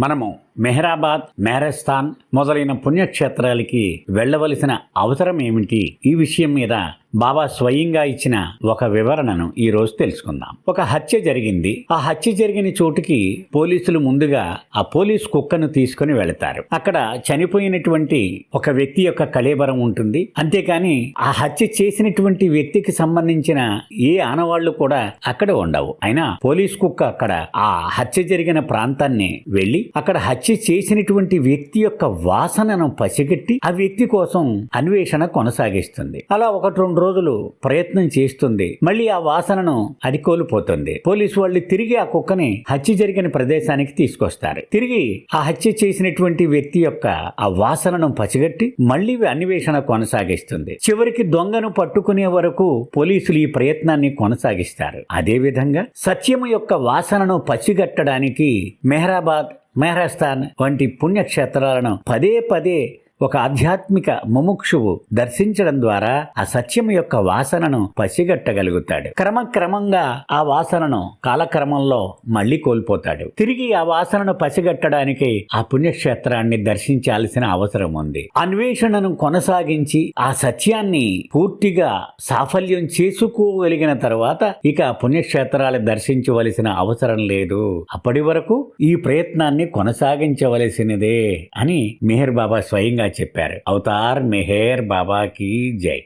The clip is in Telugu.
మనము మెహరాబాద్ మెహరస్థాన్ మొదలైన పుణ్యక్షేత్రాలకి వెళ్ళవలసిన అవసరం ఏమిటి? ఈ విషయం మీద బాబా స్వయంగా ఇచ్చిన ఒక వివరణను ఈ రోజు తెలుసుకుందాం. ఒక హత్య జరిగింది. ఆ హత్య జరిగిన చోటుకి పోలీసులు ముందుగా ఆ పోలీస్ కుక్కను తీసుకుని వెళతారు. అక్కడ చనిపోయినటువంటి ఒక వ్యక్తి యొక్క కళేబరం ఉంటుంది. అంతేకాని ఆ హత్య చేసినటువంటి వ్యక్తికి సంబంధించిన ఏ ఆనవాళ్ళు కూడా అక్కడ ఉండవు. అయినా పోలీస్ కుక్క అక్కడ ఆ హత్య జరిగిన ప్రాంతాన్ని వెళ్ళి అక్కడ హత్య చేసినటువంటి వ్యక్తి యొక్క వాసనను పసిగట్టి ఆ వ్యక్తి కోసం అన్వేషణ కొనసాగిస్తుంది. అలా ఒకటి రెండు రోజులు ప్రయత్నం చేస్తుంది. మళ్ళీ ఆ వాసనను అది కోల్పోతుంది పోలీసు వాళ్ళు తిరిగి ఆ కుక్కని హత్య జరిగిన ప్రదేశానికి తీసుకొస్తారు. తిరిగి ఆ హత్య చేసినటువంటి వ్యక్తి యొక్క ఆ వాసనను పసిగట్టి మళ్ళీ అన్వేషణ కొనసాగిస్తుంది. చివరికి దొంగను పట్టుకునే వరకు పోలీసులు ఈ ప్రయత్నాన్ని కొనసాగిస్తారు. అదేవిధంగా సత్యము యొక్క వాసనను పసిగట్టడానికి మెహరాబాద్ మెహరాస్థాన్ వంటి పుణ్యక్షేత్రాలను పదే పదే ఒక ఆధ్యాత్మిక ముముక్షువు దర్శించడం ద్వారా ఆ సత్యం యొక్క వాసనను పసిగట్టగలుగుతాడు. క్రమక్రమంగా ఆ వాసనను కాలక్రమంలో మళ్ళీ కోల్పోతాడు. తిరిగి ఆ వాసనను పసిగట్టడానికి ఆ పుణ్యక్షేత్రాన్ని దర్శించాల్సిన అవసరం ఉంది. అన్వేషణను కొనసాగించి ఆ సత్యాన్ని పూర్తిగా సాఫల్యం చేసుకోగలిగిన తర్వాత ఇక ఆ పుణ్యక్షేత్రాలు దర్శించవలసిన అవసరం లేదు. అప్పటి వరకు ఈ ప్రయత్నాన్ని కొనసాగించవలసినదే అని మెహర్ బాబా స్వయంగా చెప్పారు అవతార్ మెహర్ బాబాకి జై